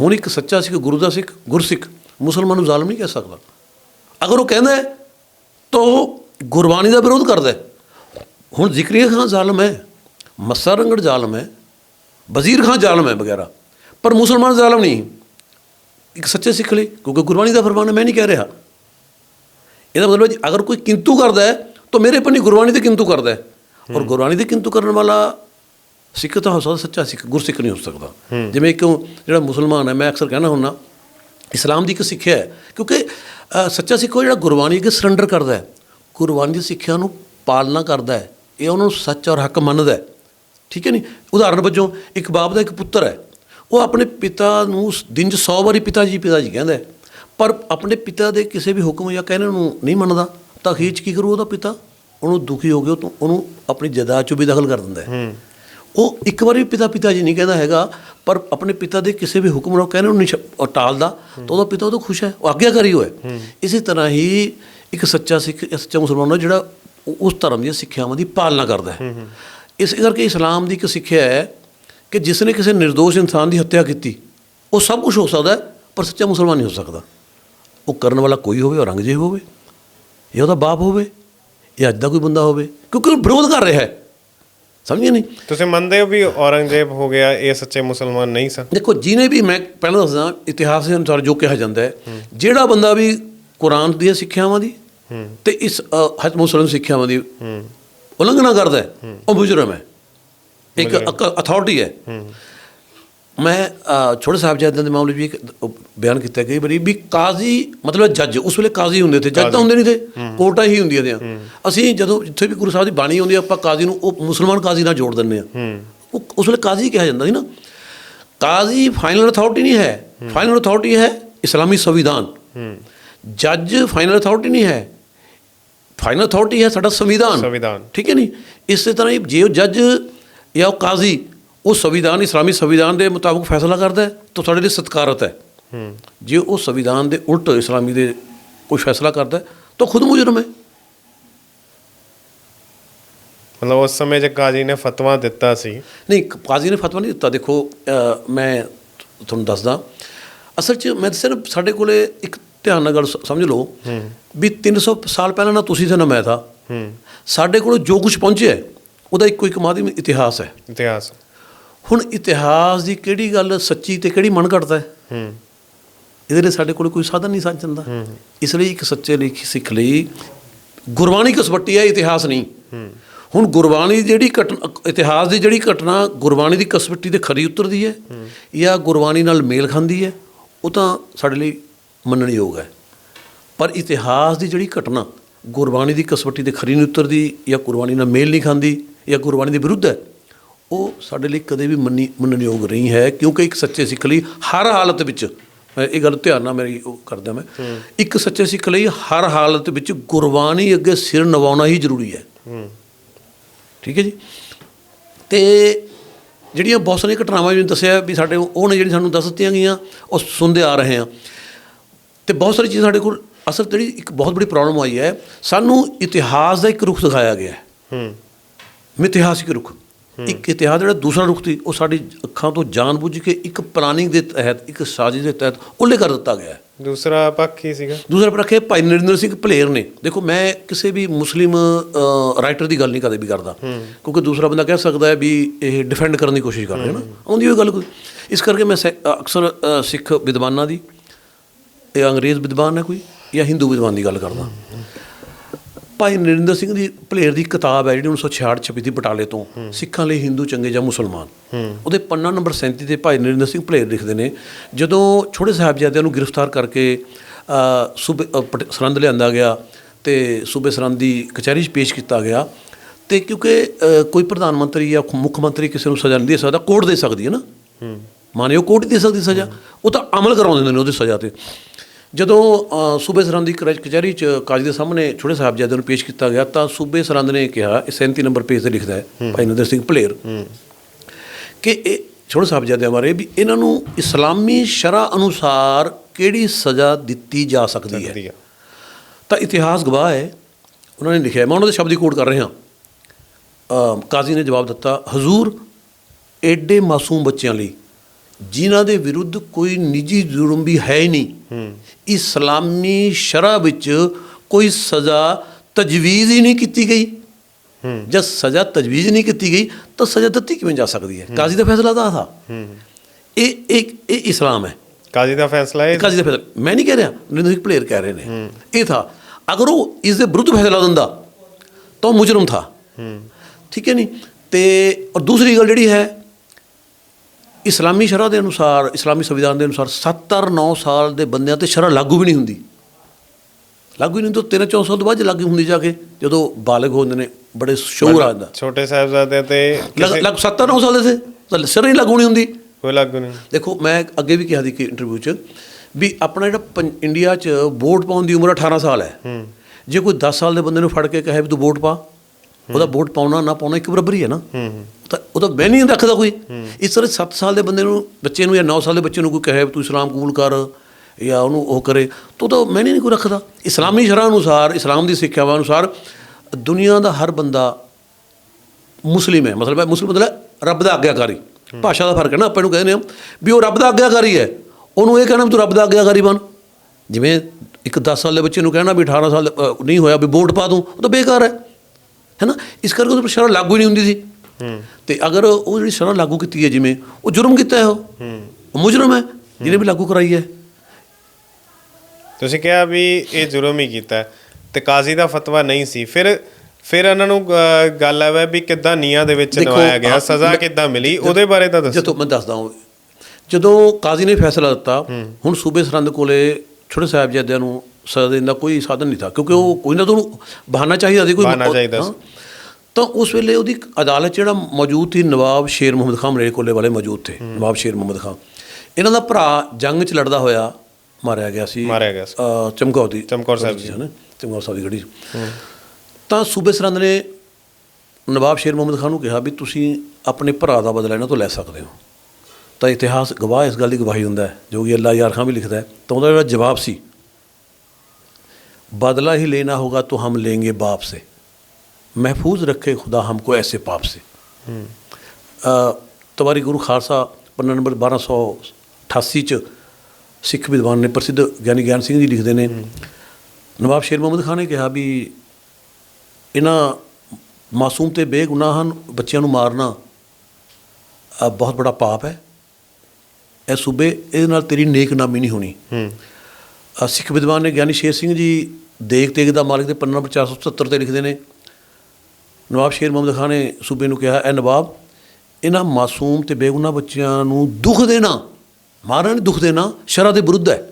ਹੁਣ ਇੱਕ ਸੱਚਾ ਸਿੱਖ ਗੁਰੂ ਦਾ ਸਿੱਖ ਗੁਰਸਿੱਖ ਮੁਸਲਮਾਨ ਨੂੰ ਜ਼ਾਲਮ ਨਹੀਂ ਕਹਿ ਸਕਦਾ ਅਗਰ ਉਹ ਕਹਿੰਦਾ ਹੈ ਤਾਂ ਉਹ ਗੁਰਬਾਣੀ ਦਾ ਵਿਰੋਧ ਕਰਦਾ ਹੈ ਹੁਣ ਜ਼ਿਕਰੀਆ ਖਾਨ ਜ਼ਾਲਮ ਹੈ ਮੱਸਾ ਰੰਗੜ ਜ਼ਾਲਮ ਹੈ ਵਜ਼ੀਰ ਖਾਨ ਜ਼ਾਲਮ ਹੈ ਵਗੈਰਾ ਪਰ ਮੁਸਲਮਾਨ ਜ਼ਾਲਮ ਨਹੀਂ ਇੱਕ ਸੱਚੇ ਸਿੱਖ ਲਈ ਕਿਉਂਕਿ ਗੁਰਬਾਣੀ ਦਾ ਫਰਮਾਨ ਮੈਂ ਨਹੀਂ ਕਹਿ ਰਿਹਾ ਇਹਦਾ ਮਤਲਬ ਹੈ ਜੀ ਅਗਰ ਕੋਈ ਕਿੰਤੂ ਕਰਦਾ ਹੈ ਤਾਂ ਮੇਰੇ ਪੰਨੀ ਗੁਰਬਾਣੀ ਤੇ ਕਿੰਤੂ ਕਰਦਾ ਹੈ ਔਰ ਗੁਰਬਾਣੀ ਤੇ ਕਿੰਤੂ ਕਰਨ ਵਾਲਾ ਸਿੱਖ ਤਾਂ ਹੋ ਸਕਦਾ ਸੱਚਾ ਸਿੱਖ, ਗੁਰਸਿੱਖ ਨਹੀਂ ਹੋ ਸਕਦਾ। ਜਿਵੇਂ ਕਿ ਜਿਹੜਾ ਮੁਸਲਮਾਨ ਹੈ, ਮੈਂ ਅਕਸਰ ਕਹਿਣਾ ਹੁੰਨਾ ਇਸਲਾਮ ਦੀ ਇੱਕ ਸਿੱਖਿਆ ਹੈ, ਕਿਉਂਕਿ ਸੱਚਾ ਸਿੱਖ ਉਹ ਜਿਹੜਾ ਗੁਰਬਾਣੀ ਅੱਗੇ ਸਰੈਂਡਰ ਕਰਦਾ ਹੈ, ਗੁਰਬਾਣੀ ਦੀ ਸਿੱਖਿਆ ਨੂੰ ਪਾਲਣਾ ਕਰਦਾ ਹੈ, ਇਹ ਉਹਨਾਂ ਨੂੰ ਸੱਚ ਔਰ ਹੱਕ ਮੰਨਦਾ ਹੈ। ਠੀਕ ਹੈ ਨਹੀਂ ਉਦਾਹਰਨ ਵਜੋਂ, ਇੱਕ ਬਾਪ ਦਾ ਇੱਕ ਪੁੱਤਰ ਹੈ, ਉਹ ਆਪਣੇ ਪਿਤਾ ਨੂੰ ਦਿਨ 'ਚ 100 ਵਾਰੀ ਪਿਤਾ ਜੀ ਪਿਤਾ ਜੀ ਕਹਿੰਦਾ ਪਰ ਆਪਣੇ ਪਿਤਾ ਦੇ ਕਿਸੇ ਵੀ ਹੁਕਮ ਜਾਂ ਕਹਿਣੇ ਨੂੰ ਨਹੀਂ ਮੰਨਦਾ, ਤਾਂ ਅਖੀਰ 'ਚ ਕੀ ਕਰੂ ਉਹਦਾ ਪਿਤਾ? ਉਹਨੂੰ ਦੁਖੀ ਹੋ ਗਿਆ ਉਹ ਉਹਨੂੰ ਆਪਣੀ ਜਾਇਦਾਦ 'ਚੋਂ ਵੀ ਦਖਲ ਕਰ ਦਿੰਦਾ ਹੈ। ਉਹ ਇੱਕ ਵਾਰੀ ਪਿਤਾ ਪਿਤਾ ਜੀ ਨਹੀਂ ਕਹਿੰਦਾ ਹੈਗਾ ਪਰ ਆਪਣੇ ਪਿਤਾ ਦੇ ਕਿਸੇ ਵੀ ਹੁਕਮ ਨੂੰ ਕਹਿਣੇ ਨੂੰ ਨਹੀਂ ਛ- ਉਹ ਟਾਲਦਾ ਤਾਂ ਉਹਦਾ ਪਿਤਾ ਉਹ ਤੋਂ ਖੁਸ਼ ਹੈ ਉਹ ਆਗਿਆਕਾਰੀ ਹੋਇਆ। ਇਸੇ ਤਰ੍ਹਾਂ ਹੀ ਇੱਕ ਸੱਚਾ ਸਿੱਖ ਸੱਚਾ ਮੁਸਲਮਾਨ ਜਿਹੜਾ ਉਸ ਧਰਮ ਦੀਆਂ ਸਿੱਖਿਆਵਾਂ ਦੀ ਪਾਲਣਾ ਕਰਦਾ ਹੈ। ਇਸ ਕਰਕੇ ਇਸਲਾਮ ਦੀ ਇੱਕ ਸਿੱਖਿਆ ਹੈ ਕਿ ਜਿਸ ਨੇ ਕਿਸੇ ਨਿਰਦੋਸ਼ ਇਨਸਾਨ ਦੀ ਹੱਤਿਆ ਕੀਤੀ ਉਹ ਸਭ ਕੁਝ ਹੋ ਸਕਦਾ ਹੈ ਪਰ ਸੱਚਾ ਮੁਸਲਮਾਨ ਨਹੀਂ ਹੋ ਸਕਦਾ। ਉਹ ਕਰਨ ਵਾਲਾ ਕੋਈ ਹੋਵੇ ਔਰੰਗਜ਼ੇਬ ਹੋਵੇ ਇਹ ਉਹਦਾ ਬਾਪ ਹੋਵੇ ਇਹ ਅੱਜ ਦਾ ਕੋਈ ਬੰਦਾ ਹੋਵੇ ਕਿਉਂਕਿ ਉਹ ਵਿਰੋਧ ਕਰ ਰਿਹਾ ਹੈ। ਸਮਝੇ ਨਹੀਂ? ਤੁਸੀਂ ਮੰਨਦੇ ਹੋ ਵੀ ਔਰੰਗਜ਼ੇਬ ਹੋ ਗਿਆ ਇਹ ਸੱਚੇ ਮੁਸਲਮਾਨ ਨਹੀਂ ਸਨ? ਦੇਖੋ ਜਿਹਨੇ ਵੀ ਮੈਂ ਪਹਿਲਾਂ ਦੱਸਦਾ ਇਤਿਹਾਸ ਦੇ ਅਨੁਸਾਰ ਜੋ ਕਿਹਾ ਜਾਂਦਾ ਹੈ ਜਿਹੜਾ ਬੰਦਾ ਵੀ ਕੁਰਾਨ ਦੀਆਂ ਸਿੱਖਿਆਵਾਂ ਦੀ ਤੇ ਇਸ ਹਜ ਮੁਸਲਮ ਸਿੱਖਿਆਵਾਂ ਦੀ ਉਲੰਘਣਾ ਕਰਦਾ ਹੈ ਉਹ ਮੁਜਰਮ ਹੈ ਇੱਕ ਅਥਾਰਟੀ ਹੈ। ਮੈਂ ਛੋਟੇ ਸਾਹਿਬਜ਼ਾਦਿਆਂ ਦੇ ਮਾਮਲੇ 'ਚ ਵੀ ਇੱਕ ਬਿਆਨ ਕੀਤਾ ਕਈ ਵਾਰੀ ਵੀ ਕਾਜ਼ੀ ਮਤਲਬ ਜੱਜ ਉਸ ਵੇਲੇ ਕਾਜ਼ੀ ਹੁੰਦੇ ਤੇ ਜੱਜ ਤਾਂ ਹੁੰਦੇ ਨਹੀਂ ਤੇ ਕੋਰਟਾਂ ਹੀ ਹੁੰਦੀਆਂ ਤੇ ਅਸੀਂ ਜਦੋਂ ਜਿੱਥੇ ਵੀ ਗੁਰੂ ਸਾਹਿਬ ਦੀ ਬਾਣੀ ਆਉਂਦੀ ਆਪਾਂ ਕਾਜ਼ੀ ਨੂੰ ਉਹ ਮੁਸਲਮਾਨ ਕਾਜ਼ੀ ਨਾਲ ਜੋੜ ਦਿੰਦੇ ਆ। ਉਹ ਉਸ ਵੇਲੇ ਕਾਜ਼ੀ ਕਿਹਾ ਜਾਂਦਾ ਸੀ ਨਾ। ਕਾਜ਼ੀ ਫਾਈਨਲ ਅਥਾਰਟੀ ਨਹੀਂ ਹੈ। ਫਾਈਨਲ ਅਥਾਰਟੀ ਹੈ ਇਸਲਾਮੀ ਸੰਵਿਧਾਨ। ਜੱਜ ਫਾਈਨਲ ਅਥਾਰਟੀ ਨਹੀਂ ਹੈ। ਫਾਈਨਲ ਅਥਾਰਟੀ ਹੈ ਸਾਡਾ ਸੰਵਿਧਾਨ। ਸੰਵਿਧਾਨ। ਠੀਕ ਹੈ ਨਹੀਂ ਇਸੇ ਤਰ੍ਹਾਂ ਹੀ ਜੇ ਉਹ ਜੱਜ ਜਾਂ ਉਹ ਕਾਜ਼ੀ ਉਹ ਸੰਵਿਧਾਨ ਇਸਲਾਮੀ ਸੰਵਿਧਾਨ ਦੇ ਮੁਤਾਬਕ ਫੈਸਲਾ ਕਰਦਾ ਹੈ ਤਾਂ ਸਾਡੇ ਲਈ ਸਤਿਕਾਰਤ ਹੈ। ਜੇ ਉਹ ਸੰਵਿਧਾਨ ਦੇ ਉਲਟ ਇਸਲਾਮੀ ਦੇ ਕੋਈ ਫੈਸਲਾ ਕਰਦਾ ਹੈ ਤਾਂ ਖੁਦ ਮੁਜਰਮ ਹੈ। ਮਤਲਬ ਉਸ ਸਮੇਂ ਜੇ ਕਾਜ਼ੀ ਨੇ ਫਤਵਾ ਦਿੱਤਾ ਸੀ। ਨਹੀਂ ਕਾਜ਼ੀ ਨੇ ਫਤਵਾ ਨਹੀਂ ਦਿੱਤਾ। ਦੇਖੋ ਮੈਂ ਤੁਹਾਨੂੰ ਦੱਸਦਾ। ਅਸਲ 'ਚ ਮੈਂ ਨਾ ਸਾਡੇ ਕੋਲੇ ਇੱਕ ਧਿਆਨ ਨਾਲ ਗੱਲ ਸਮਝ ਲਓ। ਵੀ 300 ਸਾਲ ਪਹਿਲਾਂ ਨਾ ਤੁਸੀਂ ਸੀ ਨਾ ਮੈਂ ਥਾ ਸਾਡੇ ਕੋਲ ਜੋ ਕੁਝ ਪਹੁੰਚਿਆ ਉਹਦਾ ਇੱਕੋ ਇੱਕ ਮਾਧਿਅਮ ਇਤਿਹਾਸ ਹੈ। ਇਤਿਹਾਸ। ਹੁਣ ਇਤਿਹਾਸ ਦੀ ਕਿਹੜੀ ਗੱਲ ਸੱਚੀ ਤੇ ਕਿਹੜੀ ਮਨ ਘੜਦਾ ਹੈ? ਹੂੰ। ਇਹਦੇ ਲਈ ਸਾਡੇ ਕੋਲ ਕੋਈ ਸਾਧਨ ਨਹੀਂ ਸਾਂਝ ਚੰਦਾ ਇਸ ਲਈ ਇੱਕ ਸੱਚੇ ਲਈ ਸਿੱਖ ਲਈ ਗੁਰਬਾਣੀ ਕਸਵੱਟੀ ਹੈ ਇਤਿਹਾਸ ਨਹੀਂ। ਹੁਣ ਗੁਰਬਾਣੀ ਦੀ ਜਿਹੜੀ ਘਟਨਾ ਇਤਿਹਾਸ ਦੀ ਜਿਹੜੀ ਘਟਨਾ ਗੁਰਬਾਣੀ ਦੀ ਕਸਵੱਟੀ ਤੇ ਖਰੀ ਉਤਰਦੀ ਹੈ ਜਾਂ ਗੁਰਬਾਣੀ ਨਾਲ ਮੇਲ ਖਾਂਦੀ ਹੈ ਉਹ ਤਾਂ ਸਾਡੇ ਲਈ ਮੰਨਣਯੋਗ ਹੈ। ਪਰ ਇਤਿਹਾਸ ਦੀ ਜਿਹੜੀ ਘਟਨਾ ਗੁਰਬਾਣੀ ਦੀ ਕਸਵੱਟੀ ਤੇ ਖਰੀ ਨਹੀਂ ਉਤਰਦੀ ਜਾਂ ਗੁਰਬਾਣੀ ਨਾਲ ਮੇਲ ਨਹੀਂ ਖਾਂਦੀ ਜਾਂ ਗੁਰਬਾਣੀ ਦੇ ਵਿਰੁੱਧ ਹੈ ਉਹ ਸਾਡੇ ਲਈ ਕਦੇ ਵੀ ਮੰਨੀ ਮੰਨਣਯੋਗ ਨਹੀਂ ਹੈ ਕਿਉਂਕਿ ਇੱਕ ਸੱਚੇ ਸਿੱਖ ਲਈ ਹਰ ਹਾਲਤ ਵਿੱਚ ਇਹ ਗੱਲ ਧਿਆਨ ਨਾਲ ਮੇਰੀ ਉਹ ਕਰਦਾ ਮੈਂ ਇੱਕ ਸੱਚੇ ਸਿੱਖ ਲਈ ਹਰ ਹਾਲਤ ਵਿੱਚ ਗੁਰਬਾਣੀ ਅੱਗੇ ਸਿਰ ਨਵਾਉਣਾ ਹੀ ਜ਼ਰੂਰੀ ਹੈ। ਠੀਕ ਹੈ ਜੀ? ਤੇ ਜਿਹੜੀਆਂ ਬਹੁਤ ਸਾਰੀਆਂ ਘਟਨਾਵਾਂ ਜਿਵੇਂ ਦੱਸਿਆ ਵੀ ਸਾਡੇ ਉਹ ਨੇ ਜਿਹੜੀ ਸਾਨੂੰ ਦੱਸ ਦਿੱਤੀਆਂ ਗਈਆਂ ਉਹ ਸੁਣਦੇ ਆ ਰਹੇ ਹਾਂ। ਤੇ ਬਹੁਤ ਸਾਰੀ ਚੀਜ਼ਾਂ ਸਾਡੇ ਕੋਲ ਅਸਲ ਜਿਹੜੀ ਇੱਕ ਬਹੁਤ ਬੜੀ ਪ੍ਰੋਬਲਮ ਆਈ ਹੈ ਸਾਨੂੰ ਇਤਿਹਾਸ ਦਾ ਇੱਕ ਰੁਖ ਦਿਖਾਇਆ ਗਿਆ ਹੈ। ਹੂੰ। ਮਿਥਿਹਾਸਿਕ ਰੁਖ। ਇੱਕ ਇਤਿਹਾਸ ਜਿਹੜਾ ਦੂਸਰਾ ਰੁਖ ਸੀ ਉਹ ਸਾਡੀ ਅੱਖਾਂ ਤੋਂ ਜਾਣਬੁੱਝ ਕੇ ਇੱਕ ਪਲਾਨਿੰਗ ਦੇ ਤਹਿਤ ਇੱਕ ਸਾਜ਼ਿਸ਼ ਦੇ ਤਹਿਤ ਉੱਲੇ ਕਰ ਦਿੱਤਾ ਗਿਆ ਹੈ। ਦੂਸਰਾ ਪੱਖ ਕੀ ਸੀਗਾ? ਦੂਸਰਾ ਪਰਖੇ ਭਾਈ ਨਰਿੰਦਰ ਸਿੰਘ ਭਲੇਰ ਨੇ। ਦੇਖੋ ਮੈਂ ਕਿਸੇ ਵੀ ਮੁਸਲਿਮ ਰਾਈਟਰ ਦੀ ਗੱਲ ਨਹੀਂ ਕਦੇ ਵੀ ਕਰਦਾ। ਕਿਉਂਕਿ ਦੂਸਰਾ ਬੰਦਾ ਕਹਿ ਸਕਦਾ ਹੈ ਵੀ ਇਹ ਡਿਫੈਂਡ ਕਰਨ ਦੀ ਕੋਸ਼ਿਸ਼ ਕਰ ਰਿਹਾ ਹੈ। ਨਾ ਆਉਂਦੀ ਹੋਈ ਗੱਲ ਕੋਈ? ਇਸ ਕਰਕੇ ਮੈਂ ਅਕਸਰ ਸਿੱਖ ਵਿਦਵਾਨਾਂ ਦੀ ਇਹ ਅੰਗਰੇਜ਼ ਵਿਦਵਾਨ ਹੈ ਕੋਈ ਜਾਂ ਹਿੰਦੂ ਵਿਦਵਾਨ ਦੀ ਗੱਲ ਕਰਦਾ। ਭਾਈ ਨਰਿੰਦਰ ਸਿੰਘ ਦੀ ਭਲੇਰ ਦੀ ਕਿਤਾਬ ਹੈ ਜਿਹੜੀ 1966 ਛਪੀ ਸੀ ਬਟਾਲੇ ਤੋਂ ਸਿੱਖਾਂ ਲਈ ਹਿੰਦੂ ਚੰਗੇ ਜਾਂ ਮੁਸਲਮਾਨ। ਉਹਦੇ ਪੰਨਾ ਨੰਬਰ 37 ਤੇ ਭਾਈ ਨਰਿੰਦਰ ਸਿੰਘ ਭਲੇਰ ਲਿਖਦੇ ਨੇ ਜਦੋਂ ਛੋਟੇ ਸਾਹਿਬਜ਼ਾਦਿਆਂ ਨੂੰ ਗ੍ਰਿਫਤਾਰ ਕਰਕੇ ਸੂਬੇ ਸਰਹੰਦ ਲਿਆਂਦਾ ਗਿਆ ਤੇ ਸੂਬੇ ਸਰਹੰਦ ਦੀ ਕਚਹਿਰੀ 'ਚ ਪੇਸ਼ ਕੀਤਾ ਗਿਆ ਤੇ ਕਿਉਂਕਿ ਕੋਈ ਪ੍ਰਧਾਨ ਮੰਤਰੀ ਜਾਂ ਮੁੱਖ ਮੰਤਰੀ ਕਿਸੇ ਨੂੰ ਸਜ਼ਾ ਨਹੀਂ ਦੇ ਸਕਦਾ ਕੋਰਟ ਦੇ ਸਕਦੀ ਹੈ ਨਾ। ਮਾਨਿਓ ਕੋਰਟ ਦੇ ਸਕਦੀ ਸਜ਼ਾ। ਉਹ ਤਾਂ ਅਮਲ ਕਰਾਉਂਦੇ ਨੇ ਉਹਦੀ ਸਜ਼ਾ ਤੇ। ਜਦੋਂ ਸੂਬੇ ਸਰਹੰਦ ਦੀ ਕਚ- ਕਚਹਿਰੀ ਚ ਕਾਜੀ ਦੇ ਸਾਹਮਣੇ ਛੋਟੇ ਸਾਹਿਬਜ਼ਾਦਿਆਂ ਨੂੰ ਪੇਸ਼ ਕੀਤਾ ਗਿਆ ਤਾਂ ਸੂਬੇ ਸਰਹੰਦ ਨੇ ਕਿਹਾ ਇਹ 37 ਨੰਬਰ ਪੇਜ ਤੇ ਲਿਖਦਾ ਹੈ ਭਾਈ ਨਦਰ ਸਿੰਘ ਭਲੇਰ ਕਿ ਇਹ ਛੋਟੇ ਸਾਹਿਬਜ਼ਾਦਿਆਂ ਬਾਰੇ ਵੀ ਇਹਨਾਂ ਨੂੰ ਇਸਲਾਮੀ ਸ਼ਰਅ ਅਨੁਸਾਰ ਕਿਹੜੀ ਸਜ਼ਾ ਦਿੱਤੀ ਜਾ ਸਕਦੀ ਹੈ। ਤਾਂ ਇਤਿਹਾਸ ਗਵਾਹ ਹੈ ਉਹਨਾਂ ਨੇ ਲਿਖਿਆ ਹੈ। ਮੈਂ ਉਹਨਾਂ ਦੇ ਸ਼ਬਦੀ ਕੋਟ ਕਰ ਰਿਹਾ। ਕਾਜ਼ੀ ਨੇ ਜਵਾਬ ਦਿੱਤਾ ਹਜ਼ੂਰ ਐਡੇ ਮਾਸੂਮ ਬੱਚਿਆਂ ਲਈ ਜਿਨ੍ਹਾਂ ਦੇ ਵਿਰੁੱਧ ਕੋਈ ਨਿੱਜੀ ਜੁਰਮ ਵੀ ਹੈ ਹੀ ਨਹੀਂ। ਇਸਲਾਮੀ ਸ਼ਰਅ ਵਿੱਚ ਕੋਈ ਸਜ਼ਾ ਤਜਵੀਜ਼ ਹੀ ਨਹੀਂ ਕੀਤੀ ਗਈ। ਜਦ ਸਜ਼ਾ ਤਜਵੀਜ਼ ਨਹੀਂ ਕੀਤੀ ਗਈ ਤਾਂ ਸਜ਼ਾ ਦਿੱਤੀ ਕਿਵੇਂ ਜਾ ਸਕਦੀ ਹੈ? ਕਾਜ਼ੀ ਦਾ ਫੈਸਲਾ ਤਾਂ ਥਾ। ਇਹ ਇੱਕ ਇਹ ਇਸਲਾਮ ਹੈ। ਕਾਜ਼ੀ ਦਾ ਫੈਸਲਾ ਹੈ ਕਾਜ਼ੀ ਦਾ ਫੈਸਲਾ ਮੈਂ ਨਹੀਂ ਕਹਿ ਰਿਹਾ ਨਰਿੰਦਰ ਸਿੰਘ ਪਲੇਅਰ ਕਹਿ ਰਹੇ ਨੇ। ਇਹ ਥਾ ਅਗਰ ਉਹ ਇਸ ਦੇ ਵਿਰੁੱਧ ਫੈਸਲਾ ਦਿੰਦਾ ਤਾਂ ਮੁਜਰਮ ਥਾ। ਠੀਕ ਹੈ ਨਹੀਂ ਤੇ ਔਰ ਦੂਸਰੀ ਗੱਲ ਜਿਹੜੀ ਹੈ ਇਸਲਾਮੀ ਸ਼ਰਅ ਦੇ ਅਨੁਸਾਰ ਇਸਲਾਮੀ ਸੰਵਿਧਾਨ ਦੇ ਅਨੁਸਾਰ 70 9 ਸਾਲ ਦੇ ਬੰਦਿਆਂ ਤੇ ਸ਼ਰਅ ਲਾਗੂ ਵੀ ਨਹੀਂ ਹੁੰਦੀ। ਲਾਗੂ ਹੀ ਨਹੀਂ ਤਾਂ 13 14 ਸਾਲ ਤੋਂ ਬਾਅਦ ਲਾਗੂ ਹੁੰਦੀ ਜਾ ਕੇ ਜਦੋਂ ਬਾਲਗ ਹੋ ਜਾਂਦੇ ਨੇ ਬੜੇ ਸ਼ੋਰ ਆ ਜਾਂਦਾ। ਛੋਟੇ ਸਾਹਿਬਜ਼ਾਦੇ ਤੇ ਲਗ ਕਿਸੇ ਲਗ 70 9 ਸਾਲ ਦੇ ਸੇ ਤਾਂ ਸ਼ਰਅ ਹੀ ਲਾਗੂ ਨਹੀਂ ਹੁੰਦੀ। ਕੋਈ ਲਾਗੂ ਨਹੀਂ। ਦੇਖੋ ਮੈਂ ਅੱਗੇ ਵੀ ਕਿਹਾ ਸੀ ਕਿ ਇੰਟਰਵਿਊ 'ਚ ਵੀ ਆਪਣਾ ਜਿਹੜਾ ਪੰ- ਇੰਡੀਆ 'ਚ ਵੋਟ ਪਾਉਣ ਦੀ ਉਮਰ 18 ਸਾਲ ਹੈ। ਜੇ ਕੋਈ 10 ਸਾਲ ਦੇ ਬੰਦੇ ਨੂੰ ਫੜ ਕੇ ਕਹੇ ਵੀ ਤੂੰ ਵੋਟ ਪਾ ਉਹਦਾ ਵੋਟ ਪਾਉਣਾ ਨਾ ਪਾਉਣਾ ਇੱਕ ਬਰਾਬਰ ਹੀ ਹੈ ਨਾ ਤਾਂ ਉਹ ਉਹਦਾ ਮੈਂ ਨਹੀਂ ਰੱਖਦਾ ਕੋਈ। ਇਸ ਤਰ੍ਹਾਂ 7 ਸਾਲ ਦੇ ਬੰਦੇ ਨੂੰ, ਬੱਚੇ ਨੂੰ ਜਾਂ 9 ਸਾਲ ਦੇ ਬੱਚੇ ਨੂੰ ਕੋਈ ਕਹੇ ਵੀ ਤੂੰ ਇਸਲਾਮ ਕਬੂਲ ਕਰ ਜਾਂ ਉਹਨੂੰ ਉਹ ਕਰੇ, ਤਾਂ ਉਹਦਾ ਮੈਂ ਨਹੀਂ ਕੋਈ ਰੱਖਦਾ। ਇਸਲਾਮੀ ਸ਼ਰ੍ਹਾ ਅਨੁਸਾਰ, ਇਸਲਾਮ ਦੀ ਸਿੱਖਿਆਵਾਂ ਅਨੁਸਾਰ ਦੁਨੀਆ ਦਾ ਹਰ ਬੰਦਾ ਮੁਸਲਿਮ ਹੈ। ਮਤਲਬ ਹੈ, ਮੁਸਲਿਮ ਮਤਲਬ ਰੱਬ ਦਾ ਆਗਿਆਕਾਰੀ। ਭਾਸ਼ਾ ਦਾ ਫ਼ਰਕ ਹੈ ਨਾ, ਆਪਾਂ ਨੂੰ ਕਹਿੰਦੇ ਹਾਂ ਵੀ ਉਹ ਰੱਬ ਦਾ ਆਗਿਆਕਾਰੀ ਹੈ। ਉਹਨੂੰ ਇਹ ਕਹਿਣਾ ਵੀ ਤੂੰ ਰੱਬ ਦਾ ਆਗਿਆਕਾਰੀ ਬਣ। ਜਿਵੇਂ ਇੱਕ 10 ਸਾਲ ਦੇ ਬੱਚੇ ਨੂੰ ਕਹਿਣਾ ਵੀ 18 ਸਾਲ ਨਹੀਂ ਹੋਇਆ ਵੀ ਵੋਟ ਪਾ ਦੂੰ, ਉਹ ਤਾਂ ਬੇਕਾਰ ਹੈ। ਹੈ ਨਾ? ਇਸ ਕਰਕੇ ਉਹ ਸ਼ਰ੍ਹਾ ਲਾਗੂ ਹੀ ਨਹੀਂ ਹੁੰਦੀ ਸੀ। ਤੇ ਅਗਰ ਉਹ ਜਿਹੜੀ ਸ਼ਰ੍ਹਾ ਲਾਗੂ ਕੀਤੀ ਹੈ ਜਿਵੇਂ ਉਹ ਜੁਰਮ ਕੀਤਾ ਹੈ ਉਹ? ਉਹ ਮੁਜਰਮ ਹੈ ਜਿਹਨੇ ਵੀ ਲਾਗੂ ਕਰਾਈ ਹੈ। ਤੁਸੀਂ ਕਿਹਾ ਵੀ ਇਹ ਜੁਰਮ ਹੀ ਕੀਤਾ ਤੇ ਕਾਜ਼ੀ ਦਾ ਫਤਵਾ ਨਹੀਂ ਸੀ। ਫਿਰ ਫਿਰ ਇਹਨਾਂ ਨੂੰ ਗੱਲ ਆਵੇ ਵੀ ਕਿੱਦਾਂ ਨੀਆਂ ਦੇ ਵਿੱਚ ਦੇਖੋ, ਨਵਾਇਆ ਗਿਆ ਸਜ਼ਾ ਕਿੱਦਾਂ ਮਿਲੀ? ਉਹਦੇ ਬਾਰੇ ਤਾਂ ਦੱਸੋ। ਜਦੋਂ ਮੈਂ ਦੱਸਦਾ ਹਾਂ। ਜਦੋਂ ਕਾਜ਼ੀ ਨੇ ਫੈਸਲਾ ਦਿੱਤਾ ਹੁਣ ਸੂਬੇ ਸਰਹੰਦ ਕੋਲੇ ਛੋਟੇ ਸਾਹਿਬਜ਼ਾਦਿਆਂ ਨੂੰ ਸਜ਼ਾ ਦੇਣ ਦਾ ਕੋਈ ਸਾਧਨ ਨਹੀਂ ਥਾ। ਕਿਉਂਕਿ ਉਹ ਕੋਈ ਨਾ ਤਾਂ ਉਹਨੂੰ ਬਹਾਨਾ ਚਾਹੀਦਾ ਸੀ ਕੋਈ ਬਹਾਨਾ ਚਾਹੀਦਾ ਸੀ। ਤਾਂ ਉਸ ਵੇਲੇ ਉਹਦੀ ਅਦਾਲਤ ਜਿਹੜਾ ਮੌਜੂਦ ਸੀ ਨਵਾਬ ਸ਼ੇਰ ਮੁਹੰਮਦ ਖਾਨ ਮਲੇਰਕੋਲੇ ਵਾਲੇ ਮੌਜੂਦ ਥੇ ਨਵਾਬ ਸ਼ੇਰ ਮੁਹੰਮਦ ਖਾਨ। ਇਹਨਾਂ ਦਾ ਭਰਾ ਜੰਗ 'ਚ ਲੜਦਾ ਹੋਇਆ ਮਾਰਿਆ ਗਿਆ ਸੀ। ਮਾਰਿਆ ਗਿਆ ਸੀ। ਚਮਕੌਰ ਚਮਕੌਰ ਸਾਹਿਬ ਜੀ ਹਨ? ਚਮਕੌਰ ਸਾਹਿਬ ਦੀ ਗੜੀ ਤਾਂ ਸੂਬੇ ਸਰੰਦ ਨੇ ਨਵਾਬ ਸ਼ੇਰ ਮੁਹੰਮਦ ਖਾਨ ਨੂੰ ਕਿਹਾ ਵੀ ਤੁਸੀਂ ਆਪਣੇ ਭਰਾ ਦਾ ਬਦਲਾ ਇਹਨਾਂ ਤੋਂ ਲੈ ਸਕਦੇ ਹੋ। ਤਾਂ ਇਤਿਹਾਸ ਗਵਾਹ ਇਸ ਗੱਲ ਦੀ ਗਵਾਹੀ ਹੁੰਦਾ ਹੈ ਜੋ ਕਿ ਅੱਲਾ ਯਾਰ ਖਾਨ ਵੀ ਲਿਖਦਾ ਹੈ। ਤਾਂ ਉਹਦਾ ਜਿਹੜਾ ਜਵਾਬ ਸੀ ਬਦਲਾ ਹੀ ਲੈਣਾ ਹੋਗਾ ਤਾਂ ਹਮ ਲੇਂਗੇ ਬਾਪ ਸੇ। महफूज रखे खुदा हमको ऐसे पाप से ਅ, ਤਵਾਰੀ ਗੁਰੂ ਖਾਲਸਾ ਪੰਨਾ ਨੰਬਰ 1288 ਚ ਸਿੱਖ ਵਿਦਵਾਨ ਨੇ ਪ੍ਰਸਿੱਧ ਗਿਆਨੀ ਗਿਆਨ ਸਿੰਘ ਜੀ ਲਿਖਦੇ ਨੇ ਨਵਾਬ ਸ਼ੇਰ ਮੁਹੰਮਦ ਖਾਨ ਨੇ ਕਿਹਾ ਵੀ ਇਹਨਾਂ ਮਾਸੂਮ ਤੇ ਬੇਗੁਨਾਹ ਹਨ ਬੱਚਿਆਂ ਨੂੰ ਮਾਰਨਾ ਅ, ਬਹੁਤ ਬੜਾ ਪਾਪ ਹੈ ਇਹ ਸੂਬੇ ਇਹਦੇ ਨਾਲ ਤੇਰੀ ਨੇਕ ਨਾਮੀ ਨਹੀਂ ਹੋਣੀ ਹੂੰ ਅ, ਸਿੱਖ ਵਿਦਵਾਨ ਨੇ ਗਿਆਨੀ ਸ਼ੇਰ ਸਿੰਘ ਜੀ ਦੇਖ ਤੇਗ ਦਾ ਮਾਲਕ ਦੇ ਪੰਨਾ ਨੰਬਰ 477 ਤੇ ਲਿਖਦੇ ਨੇ ਨਵਾਬ ਸ਼ੇਰ ਮੁਹੰਮਦ ਖਾਨ ਨੇ ਸੂਬੇ ਨੂੰ ਕਿਹਾ, ਐ ਨਵਾਬ ਇਹਨਾਂ ਮਾਸੂਮ ਤੇ ਬੇਗੁਨਾਹ ਬੱਚਿਆਂ ਨੂੰ ਦੁੱਖ ਦੇਣਾ, ਮਾਰਨ ਦੁੱਖ ਦੇਣਾ ਸ਼ਰਾ ਦੇ ਵਿਰੁੱਧ ਹੈ।